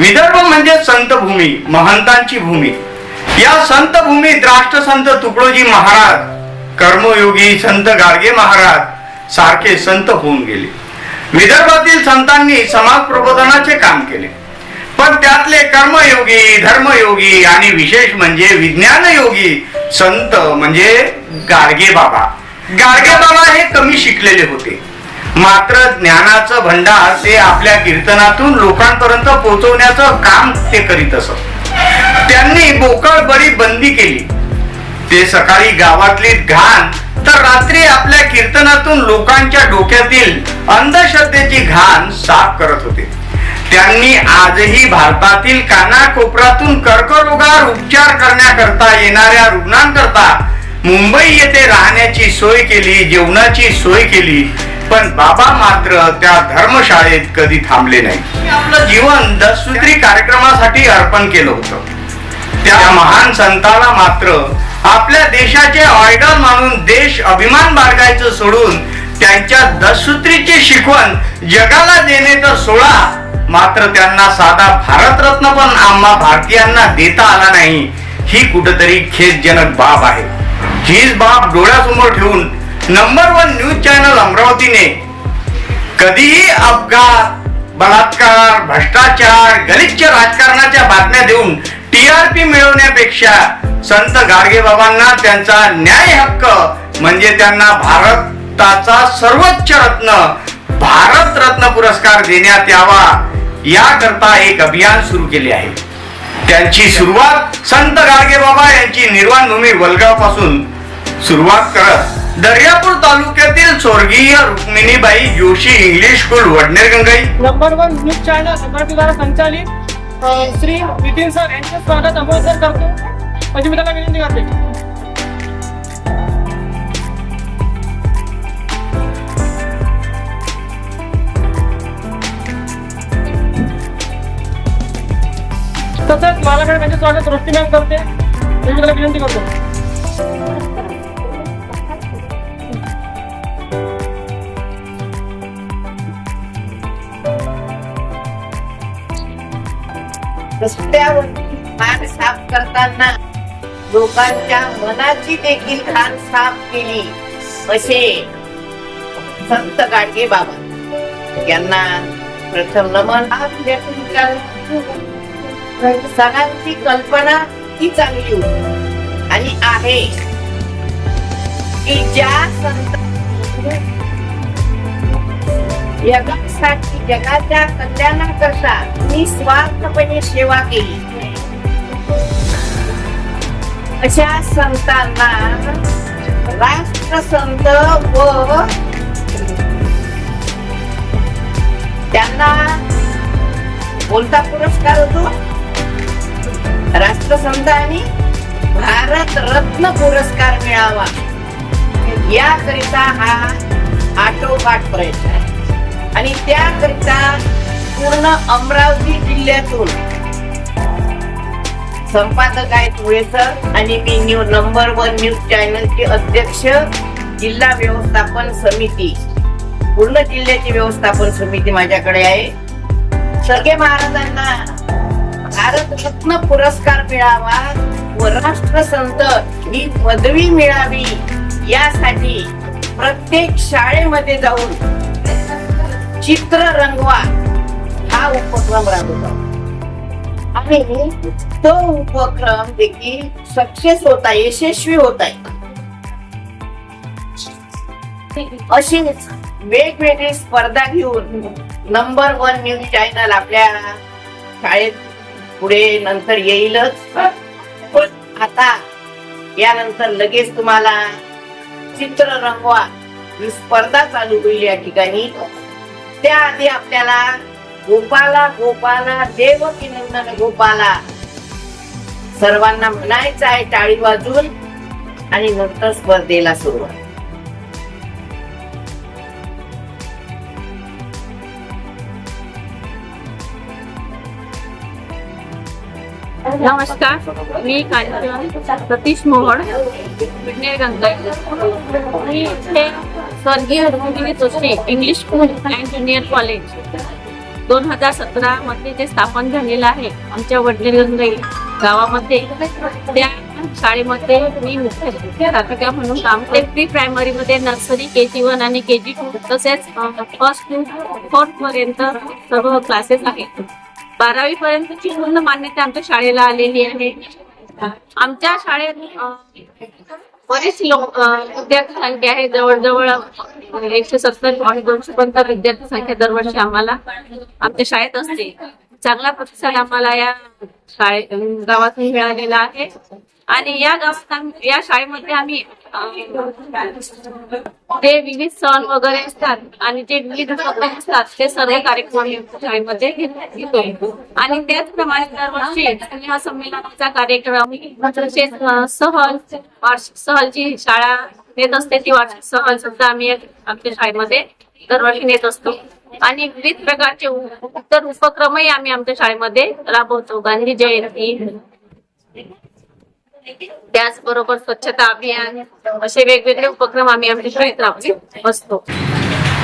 विदर्भ म्हणजे संतभूमी महंतांची भूमी. या संतभूमीत राष्ट्रसंत तुकडोजी महाराज कर्मयोगी संत गाडगे महाराज सारखे संत होऊन गेले. विदर्भातील संतांनी समाज प्रबोधनाचे काम केले. पण त्यातले कर्मयोगी धर्मयोगी आणि विशेष म्हणजे विज्ञानयोगी संत म्हणजे गाडगे बाबा. गाडगे बाबा हे कमी शिकलेले होते. मात्र ज्ञानाचं भंडार ते आपल्या कीर्तनातून लोकांपर्यंत पोहोचवण्याचं काम ते करीत असत. त्यांनी बोकळ बळी बंदी केली. ते सकाळी गावातली घाण तर रात्री आपल्या कीर्तनातून लोकांच्या डोक्यातील अंधश्रद्धेची घाण साफ करत होते. त्यांनी आजही भारतातील कानाकोपऱ्यातून कर्करोगावर उपचार करण्याकरता येणाऱ्या रुग्णांकरता मुंबई येथे राहण्याची सोय केली जेवणाची सोय केली पण बाबा मात्र त्या धर्मशाळेत कधी थांबले नाही. आपलं जीवन दसूत्री कार्यक्रमासाठी अर्पण केलं होतं. त्या महान संताला मात्र आपल्या देशाचे आयडॉल मानून देश अभिमान बाळगायचं सोडून त्यांच्या दसूत्रीची शिकवण जगाला देणे तर सोळा मात्र त्यांना साधा भारतरत्न पण आम्हा भारतीयांना देता आला नाही. ही कुठंतरी खेदजनक बाब आहे. हीच बाब डोळ्यासमोर ठेवून नंबर वन न्यूज चॅनल अमरावतीने. कधीही अपघात बलात्कार भ्रष्टाचार गलिच्छ राजकारणाच्या बातम्या देऊन टी आर पी मिळवण्यापेक्षा संत गाडगे बाबांना त्यांचा न्याय हक्क म्हणजे त्यांना भारताचा सर्वोच्च रत्न भारत रत्न पुरस्कार देण्यात यावा याकरता एक अभियान सुरू केले आहे. त्यांची सुरुवात संत गाडगे बाबा यांची निर्वाण भूमी वलगावपासून सुरुवात करत दर्यापूर तालुक्यातील स्वर्गीय Rukminibai Joshi English school Vadner Gangai. Number one news channel Amravati द्वारा संचालित अ, श्री नितीन सर यांचे स्वागत अमोल सर करतो. म्हणजे मी त्याला विनंती करते. तसंच माझ्याकडे त्यांचे स्वागत रोष्टी मॅम करते. म्हणजे मी त्याला विनंती करतो. रस्त्यावर घाण साफ करताना लोकांच्या मनाची देखील घाण साफ केली. असे संत गाडगे बाबा यांना प्रथम नमन. सगळ्यांची कल्पना ही चांगली होती. आणि आहे की ज्या संत यगासाठी जगाच्या कल्याणाकरता स्वार्थपणे सेवा केली. अशा संतांना राष्ट्रसंत व त्यांना कोणता पुरस्कार होतो? राष्ट्रसंत आणि भारत रत्न पुरस्कार मिळावा. याकरिता हा आटोपाट प्रयत्न आहे. आणि त्याकरिता पूर्ण अमरावती जिल्ह्यातून संपादक आहेत मुळे सर आणि मी न्यू नंबर वन न्यूज चॅनलचे अध्यक्ष जिल्हा व्यवस्थापन समिती पूर्ण जिल्ह्याची व्यवस्थापन समिती माझ्याकडे आहे. सगळे महाराजांना भारत रत्न पुरस्कार मिळावा व राष्ट्रसंत ही पदवी मिळावी यासाठी प्रत्येक शाळेमध्ये जाऊन चित्र रंगवा हा उपक्रम राबवला आणि तो उपक्रम देखील सक्सेस होता यशस्वी होत आहे. अशीच वेगवेगळी स्पर्धा घेऊन नंबर वन न्यूज चॅनल आपल्या शाळेत पुढे नंतर येईलच. पण आता यानंतर लगेच तुम्हाला चित्र रंगवा ही स्पर्धा चालू होईल या ठिकाणी. त्याआधी आपल्याला गोपाला गोपाला देव की नंदन गोपाला सर्वांना म्हणायचं आहे टाळी वाजून आणि नंतर स्पर्धेला सुरुवात. नमस्कार मी कांचन सतीश मोहड विज्ञान मी इथे स्वर्गीय Rukmini Joshi English school and junior college दोन हजार सतरा मध्ये जे स्थापन झालेलं आहे आमच्या वडनेरगंगाई गावामध्ये त्या शाळेमध्ये मी मुख्य म्हणून काम ते प्री प्रायमरी मध्ये नर्सरी के जी वन आणि के जी टू तसेच फर्स्ट टू फोर्थ पर्यंत सर्व क्लासेस आहेत. बारावी पर्यंतची पूर्ण मान्यता आमच्या शाळेला आलेली आहे. आमच्या शाळेत बरेच लोक विद्यार्थी संख्या आहे. जवळजवळ एकशे सत्तर आणि दोनशे पर्यंत विद्यार्थी संख्या दरवर्षी आम्हाला आमच्या शाळेत असते. चांगला प्रतिसाद आम्हाला या शाळे गावातून मिळालेला आहे. आणि या गावात या शाळेमध्ये आम्ही ते जे विविध सण वगैरे असतात आणि जे विविध उपक्रम असतात ते सर्व कार्यक्रम शाळेमध्ये घेतो. आणि त्याचप्रमाणे दरवर्षी स्नेह संमेलनाचा कार्यक्रम तसेच म्हणजे, सहल वार्षिक सहलची शाळा नेत असते ती वार्षिक सहल सुद्धा आम्ही आमच्या शाळेमध्ये दरवर्षी नेत असतो. आणि विविध प्रकारचे उत्तर इतर उपक्रमही आम्ही आमच्या शाळेमध्ये राबवतो. गांधी जयंती. त्याचबरोबर स्वच्छता अभियान असे वेगवेगळे उपक्रम आम्ही आमच्या शाळेत राबवत असतो.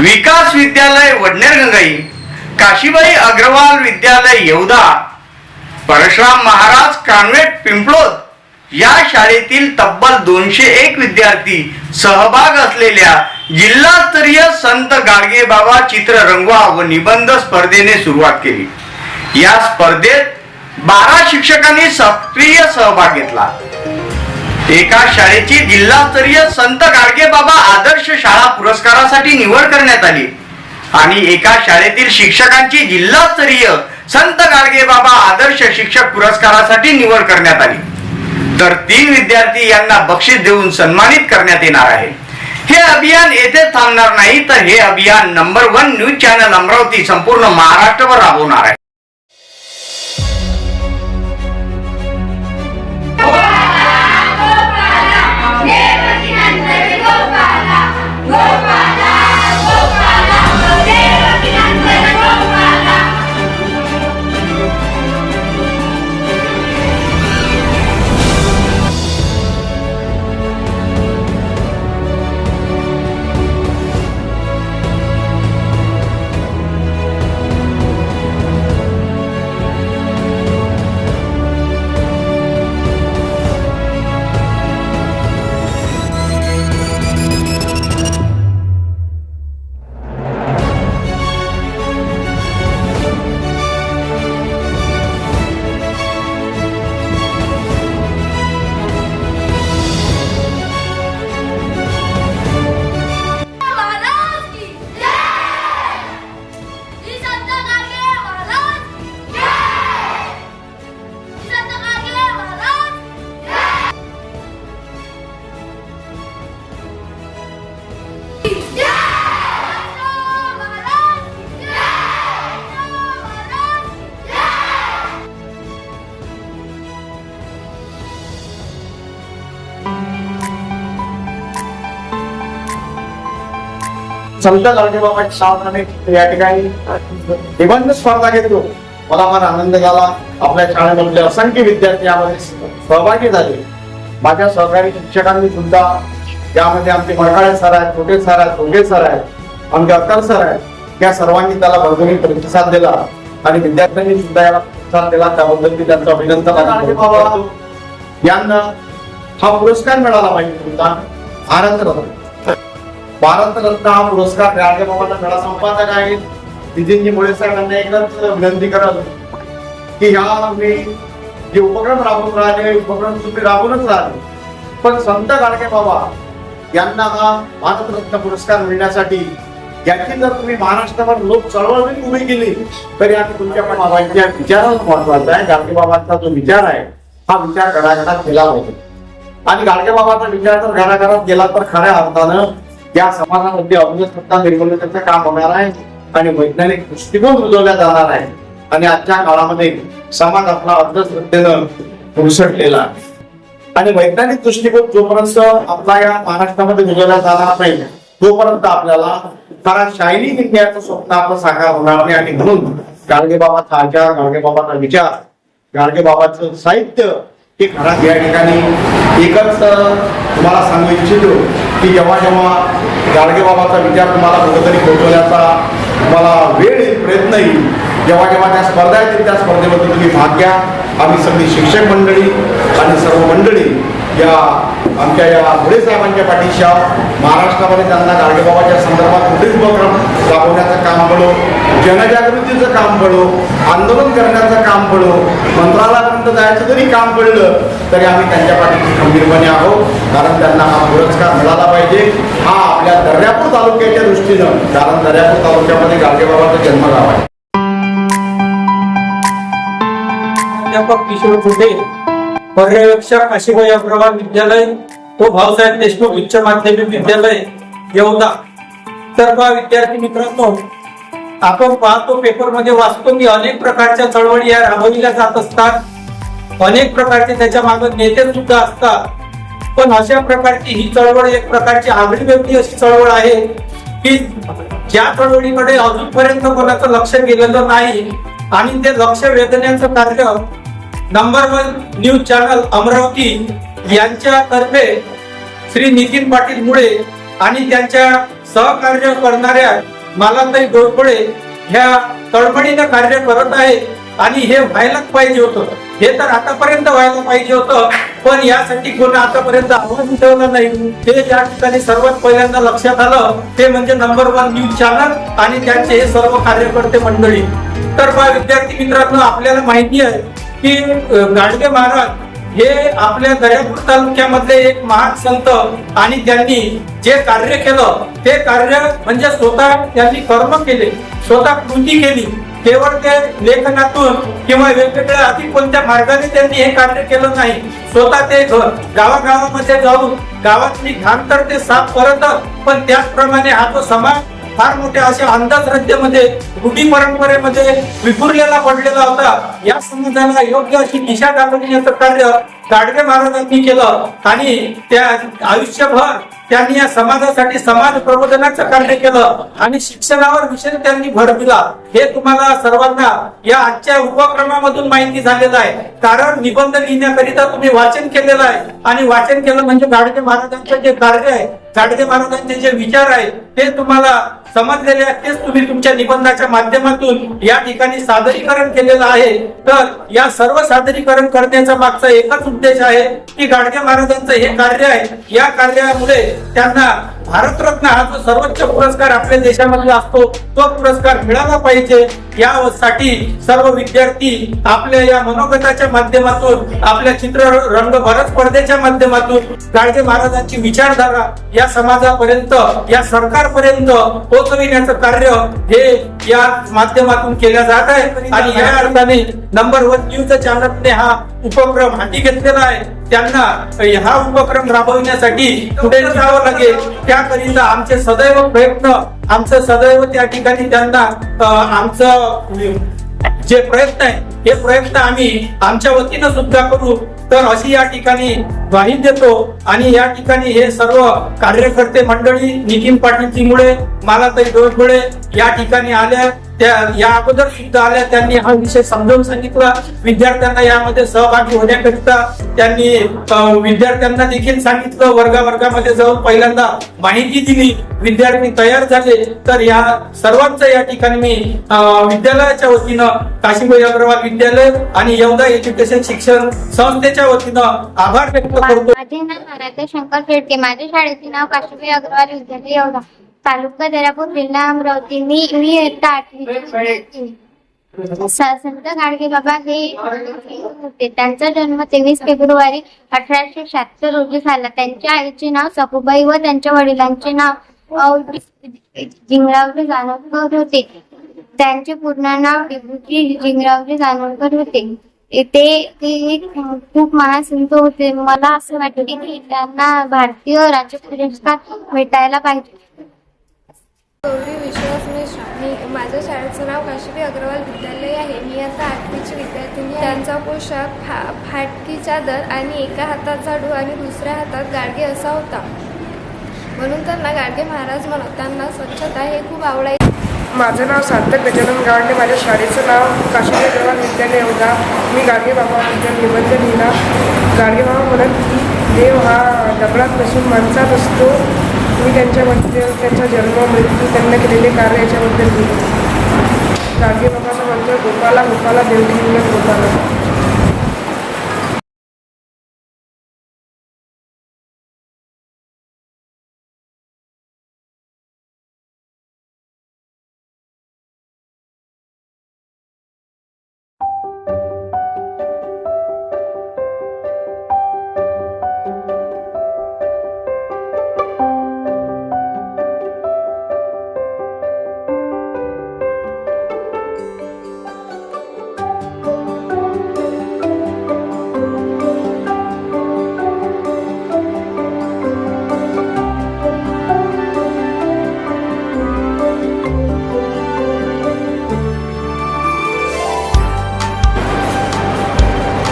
विकास विद्यालय वडनेर गंगाई काशीबाई अग्रवाल विद्यालय येवदा परशुराम महाराज कॉन्व्हेंट पिंपळोद या शाळेतील तब्बल दोनशे एक विद्यार्थी सहभाग असलेल्या जिल्हास्तरीय संत गाडगे बाबा चित्र रंगवा व निबंध स्पर्धेने सुरुवात केली. या स्पर्धेत बारा शिक्षकांनी सक्रिय सहभाग घेतला. एका शाळेची जिल्हास्तरीय संत गाडगे बाबा आदर्श शाळा पुरस्कारासाठी निवड करण्यात आली आणि एका शाळेतील शिक्षकांची जिल्हास्तरीय संत गाडगे बाबा आदर्श शिक्षक पुरस्कारासाठी निवड करण्यात आली. तर तीन विद्यार्थी यांना बक्षीस देऊन सन्मानित करण्यात येणार आहे. हे अभियान येथे थांबणार नाही तर हे अभियान number one news channel Amravati संपूर्ण महाराष्ट्रभर राबवणार आहे. संत गाडगेबाबाच्या शाळाने या ठिकाणी. निबंध स्पर्धा घेतलो मला फार आनंद झाला. आपल्या शाळेमधले असंख्य विद्यार्थी यामध्ये सहभागी झाले. माझ्या सहकारी शिक्षकांनी सुद्धा यामध्ये आमचे मरकाळे सर आहेत छोटे सर आहेत छोटे सर आहेत आमचे अत्तर सर आहेत या सर्वांनी त्याला भरभरून प्रतिसाद दिला. आणि विद्यार्थ्यांनी सुद्धा याला प्रतिसाद दिला. त्याबद्दल मी त्यांचं अभिनंदन. यांना हा पुरस्कार मिळाला पाहिजे. तुमचा रत्न भारतरत्न हा पुरस्कार गाडगे बाबांना मिळा संपादक आहे नितीनजी मुळे साहेबांना एकदाच विनंती करत की ह्या मी जे उपक्रम राबवून राहिले उपक्रम तुम्ही राबवूनच राहिले. पण संत गाडगे बाबा यांना हा भारतरत्न पुरस्कार मिळण्यासाठी याची जर तुम्ही महाराष्ट्रावर लोक चळवळ जरी उभी केली तरी आता तुमच्या बाबांच्या विचाराला महत्त्वाचा आहे गाडगे बाबांचा जो विचार आहे हा विचार घडाघडात केला पाहिजे आणि गाडगे बाबाचा विचार जर घराघरात गेला तर खऱ्या अर्थानं या समाजामध्ये अभ्यसत्ता निर्मूलनाचं काम होणार आहे आणि वैज्ञानिक दृष्टिकोन रुजवला जाणार आहे. आणि आजच्या काळामध्ये समाज आपला अंधश्रद्धेनं पुरसटलेला आहे. आणि वैज्ञानिक दृष्टिकोन जोपर्यंत आपला या महाराष्ट्रामध्ये रुजवला जाणार नाही तोपर्यंत आपल्याला खरा शायनिंग इंडियाचं स्वप्न आपलं साकार होणार नाही. आणि म्हणून गाडगे बाबाचा आचार गाडगे बाबाचा विचार गाडगे बाबाचं साहित्य हे खरा या ठिकाणी एकच तुम्हाला सांगू इच्छितो. की जेव्हा जेव्हा गाडगे बाबाचा विचार तुम्हाला कुठेतरी पोहोचवण्याचा तुम्हाला वेळ येईल प्रयत्न येईल जेव्हा जेव्हा त्या स्पर्धा येतील त्या स्पर्धेमध्ये तुम्ही भाग घ्या. आम्ही सगळी शिक्षक मंडळी आणि सर्व मंडळी या आमच्या या मुळे साहेबांच्या पाठीशी महाराष्ट्रामध्ये त्यांना गाडगेबाबाच्या संदर्भात कुठेच उपक्रम राबवण्याचं काम पडो जनजागृतीचं काम पडो आंदोलन करण्याचं काम पडो मंत्रालयापर्यंत जायचं जरी काम पडलं तरी आम्ही त्यांच्या पाठीशी खंबीरपणे आहोत. कारण त्यांना हा पुरस्कार मिळाला पाहिजे. हा आपल्या दर्यापूर तालुक्याच्या दृष्टीनं कारण दर्यापूर तालुक्यामध्ये गाडगेबाबाचं जन्म आहे प्राध्यापक किशोर फुटे पर्यवेक्षक काशीबाई अग्रवाल विद्यालय व भाऊसाहेब देशमुख उच्च माध्यमिक विद्यालय येवला तर बा विद्यार्थी मित्रांनो आपण पाहतो पेपरमध्ये वाचतो की अनेक प्रकारच्या चळवळी या राबविल्या जात असतात. अनेक प्रकारचे त्याच्यामागे नेते सुद्धा असतात. पण अशा प्रकारची ही चळवळ एक प्रकारची आगळी व्यक्ती अशी चळवळ आहे की ज्या चळवळीकडे अजूनपर्यंत कोणाचं लक्ष गेलेलं नाही आणि ते लक्ष वेधण्याचं कार्य number one news channel Amravati यांच्यातर्फे श्री नितीन पाटील मुळे आणि त्यांच्या सहकार्य करणाऱ्या मालाताई डोळपुळे ह्या तळमळीनं कार्य करत आहे आणि हे व्हायलाच पाहिजे होतं. हे तर आतापर्यंत व्हायला पाहिजे होतं पण यासाठी कोण आतापर्यंत आव्हान ठेवलं नाही. ते या ठिकाणी सर्वात पहिल्यांदा लक्षात आलं ते म्हणजे नंबर वन न्यूज चॅनल आणि त्यांचे हे सर्व कार्यकर्ते मंडळी. तर बा विद्यार्थी मित्रांनो आपल्याला माहिती आहे की गाडगे महाराज हे आपल्या दर्यापूर तालुक्यामधले एक महान संत आणि त्यांनी जे कार्य केलं ते कार्य म्हणजे स्वतः त्यांनी कर्म केले स्वतः कृती केली. केवळ ते लेखनातून किंवा वेगवेगळ्या अधिक कोणत्या मार्गाने त्यांनी हे कार्य केलं नाही. स्वतः ते घर गावागावामध्ये जाऊन गावातली घाण तर ते साफ करत पण त्याचप्रमाणे हा जो समाज फार मोठ्या अशा अंधश्रद्धेमध्ये रूढी परंपरेमध्ये विखुरलेला पडलेला होता. या समाजाला योग्य अशी दिशा दाखवण्याचं कार्य गाडगे महाराजांनी केलं आणि त्या आयुष्यभर त्यांनी या समाजासाठी समाज प्रबोधनाचं कार्य केलं आणि शिक्षणावर विशेष त्यांनी भर दिला. हे तुम्हाला सर्वांना या आजच्या उपक्रमामधून माहिती झालेलं आहे. कारण निबंध लिहिण्याकरिता तुम्ही वाचन केलेलं आहे. आणि वाचन केलं म्हणजे गाडगे महाराजांचं जे कार्य आहे गाडगे महाराजांचे जे विचार आहे ते तुम्हाला समजलेले आहेत तेच तुम्ही तुमच्या निबंधाच्या माध्यमातून या ठिकाणी सादरीकरण केलेलं आहे. तर या सर्व सादरीकरण करण्याचा मागचा एकच उद्देश आहे की गाडगे महाराजांचं हे कार्य आहे. या कार्यामुळे त्यांना भारतरत्न हा जो सर्वोच्च पुरस्कार आपल्या देशामध्ये असतो तो पुरस्कार मिळाला पाहिजे. यासाठी सर्व विद्यार्थी आपल्या या मनोगताच्या माध्यमातून आपल्या चित्र रंग भरत स्पर्धेच्या माध्यमातून गाडगे महाराजांची विचारधारा या समाजापर्यंत या सरकारपर्यंत पोहोचविण्याचं कार्य हे या माध्यमातून केल्या जात आहे. आणि या अर्थाने नंबर वन न्यूज चॅनलने हा उपक्रम हाती घेतलेला आहे. त्यांना हा उपक्रम राबवण्यासाठी पुढे जावं लागेल. त्याकरिता आमचे सदैव प्रयत्न आमचं सदैव त्या ठिकाणी त्यांना आमचं जे प्रयत्न आहे हे प्रयत्न आम्ही आमच्या वतीनं सुद्धा करू. तर अशी या ठिकाणी ग्वाही देतो. आणि या ठिकाणी हे सर्व कार्यकर्ते मंडळी नितीन पाटील मुळे मालाताई डोळपुळे या ठिकाणी आल्या. त्या या अगोदर सुद्धा आल्या. त्यांनी हा विषय समजावून सांगितला. विद्यार्थ्यांना यामध्ये सहभागी होण्याकरिता त्यांनी विद्यार्थ्यांना देखील सांगितलं. वर्गा वर्गामध्ये जाऊन पहिल्यांदा माहिती दिली. विद्यार्थी तयार झाले. तर या सर्वांचं या ठिकाणी मी विद्यालयाच्या वतीनं काशीबाई अग्रवाल विद्यालय आणि येवदा एज्युकेशन शिक्षण संस्थेच्या वतीनं आभार व्यक्त करतो. माझे नाव शंकर शेडके माझ्या शाळेचे नाव काशीबाई अग्रवाल विद्यालय एवढा तालुका दर्यापूर जिल्हा अमरावती. मी मी इयत्ता आठवी संत गाडगे बाबा हे होते. त्यांचा जन्म तेवीस फेब्रुवारी अठराशे शहात्तर रोजी झाला. त्यांच्या आईचे नाव सखुबाई व त्यांच्या वडिलांचे नाव जिंगरावजी जानोरकर होते. त्यांचे पूर्ण नाव डिबूजी जिंगरावजी जानोरकर होते. ते खूप महान संत होते. मला असं वाटते की त्यांना भारतीय राज्य पुरस्कार भेटायला पाहिजे. गौरी विश्वास मिश्रा. मी माझ्या शाळेचं नाव काशिबी अग्रवाल विद्यालय आहे. मी आता आठवीची विद्यार्थिनी त्यांचा पोशाख फा फाटकी चादर आणि एका हातात झाडू आणि दुसऱ्या हातात गाडगे असा होता. म्हणून त्यांना गाडगे महाराज म्हणत त्यांना स्वच्छता हे खूप आवडायचे. माझं नाव सार्थक गजानन गावंडे माझ्या शाळेचं नाव काशिबी अग्रवाल विद्यालय होता. मी गाडगे बाबाबद्दल निबंध लिहिला. गाडगे बाबा म्हणत की देव हा दगडात नसून माणसात असतो. मी त्यांच्याबद्दल त्यांचा जन्म मृत्यू त्यांना केलेले कार्य याच्याबद्दल लिहिलं गाडगे बाबाचा मंत्र गोपाला गोपाला देवकी गोपाला.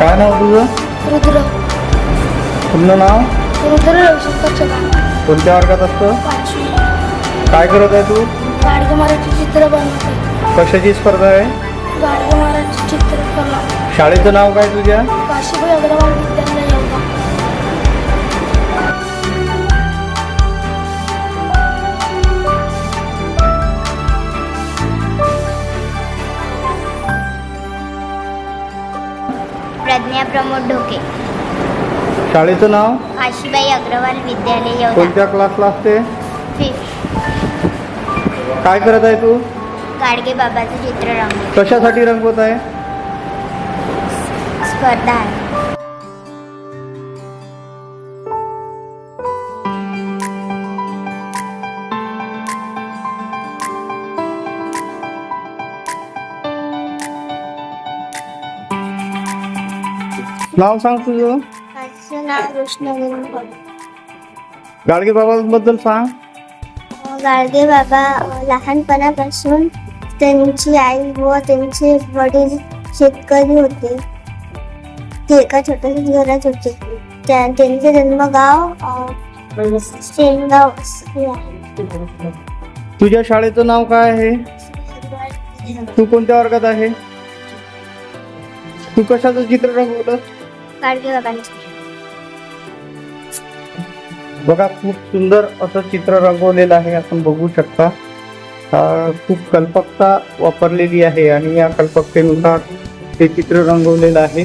काय नाव तुझं? रुद्र. तुमचं नाव? रुद्र रविशंकर चव्हाण. कोणत्या वर्गात असतं पाचवी. काय करत आहे तू? गाडगे महाराजचे चित्र बनवते. कशाची स्पर्धा आहे? गाडगे महाराजचे चित्रकला शाळेचं नाव काय तुझ्या? काशीबाई अग्रवाल विद्यालय. प्रमोद ढोके. शाळेचं नाव? काशीबाई अग्रवाल विद्यालय कोणत्या क्लासला असते? फिफ्थ. काय करत आहे तू? गाडगे बाबाचं चित्र रंग कशासाठी रंगवत आहे? स्पर्धा आहे. नाव सांग तुझं. माझं नाव कृष्ण गाडगे बाबाबद्दल सांग. गाडगे बाबा लहानपणापासून त्यांची आई व त्यांचे वडील शेतकरी होते. ते एका छोट्याशा घरात होते. त्या त्यांचे जन्मगाव हे आहे. तुझ्या शाळेचं नाव काय आहे? तू कोणत्या वर्गात आहे? तू कशाचं चित्र रंगवलं गाडगे बघा खूप सुंदर असं चित्र रंगवलेलं आहे आपण बघू शकता. खूप कल्पकता वापरलेली आहे आणि या कल्पकतेनुसार ते चित्र रंगवलेलं आहे.